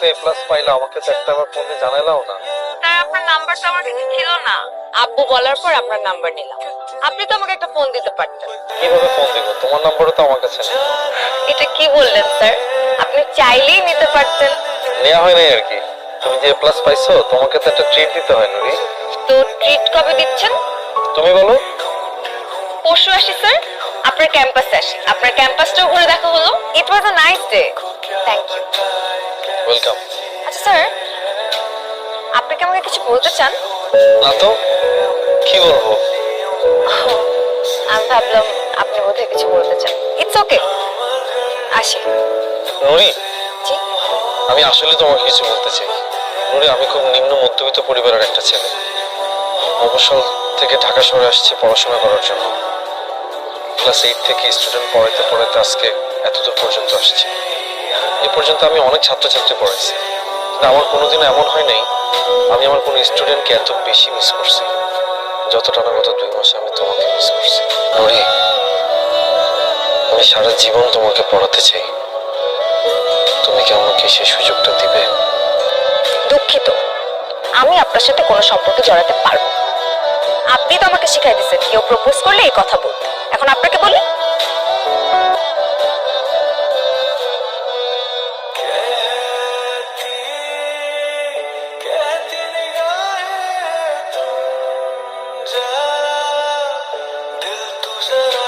তো এ প্লাস পাইলে আমাকে তো একটা বার ফোন দিয়ে জানাইলাও না। স্যার আপনার নাম্বার তো আমার কাছে ছিল না। আব্বু বলার পর আপনার নাম্বার নিলাম। আপনি তো আমাকে একটা ফোন দিতে পারতেন। কীভাবে ফোন দিব? তোমার নাম্বারও তো আমার কাছে নেই। এটা কি বললেন স্যার আপনি চাইলেই নিতে পারতেন। নেওয়া হয় নাই আর কি। তুমি যে প্লাস পাইছো তোমাকে তো একটা ট্রিট দিতে হয় নুরি তো ট্রিট কবে দিচ্ছেন? তুমি বলো। পরশু আসি স্যার আপনার ক্যাম্পাসে আসি। আপনার ক্যাম্পাসটাও ঘুরে দেখা হলো। It was a nice day thank you welcome আচ্ছা স্যার আপনি কি আমাকে কিছু বলতে চান? না তো কি বলব? আমি ভাবলাম আপনি বোধহয় কিছু বলতে চান। ইটস ওকে আসি। নুরি জি? আমি আসলে তোমাকে কিছু বলতে চাই। নুরি আমি খুব নিম্ন মধ্যবিত্ত পরিবারের একটা ছেলে। অবসর থেকে ঢাকা শহরে আসছে পড়াশোনা করার জন্য। ক্লাস এইট থেকে স্টুডেন্ট পড়াইতে পড়াইতে আজকে এতদূর পর্যন্ত আসছে। এ পর্যন্ত আমি অনেক ছাত্রছাত্রী কিন্তু আমার কোনোদিন এমন হয় নাই, আমি আমার কোনো স্টুডেন্টকে এত বেশি মিস করছি। যতটা না গত দুই মাসে আমি তোমাকে মিস করছি। আমি সারা জীবন তোমাকে পড়াতে চাই। তুমি কি আমাকে সেই সুযোগটা দিবে? দুঃখিত। আমি আপনার সাথে কোনো সম্পর্কে জড়াতে পারব। আপনি তো আমাকে শিখাই দিচ্ছেন কেউ প্রপোজ করলে এই কথা বলতে এখন আপনাকে বলি should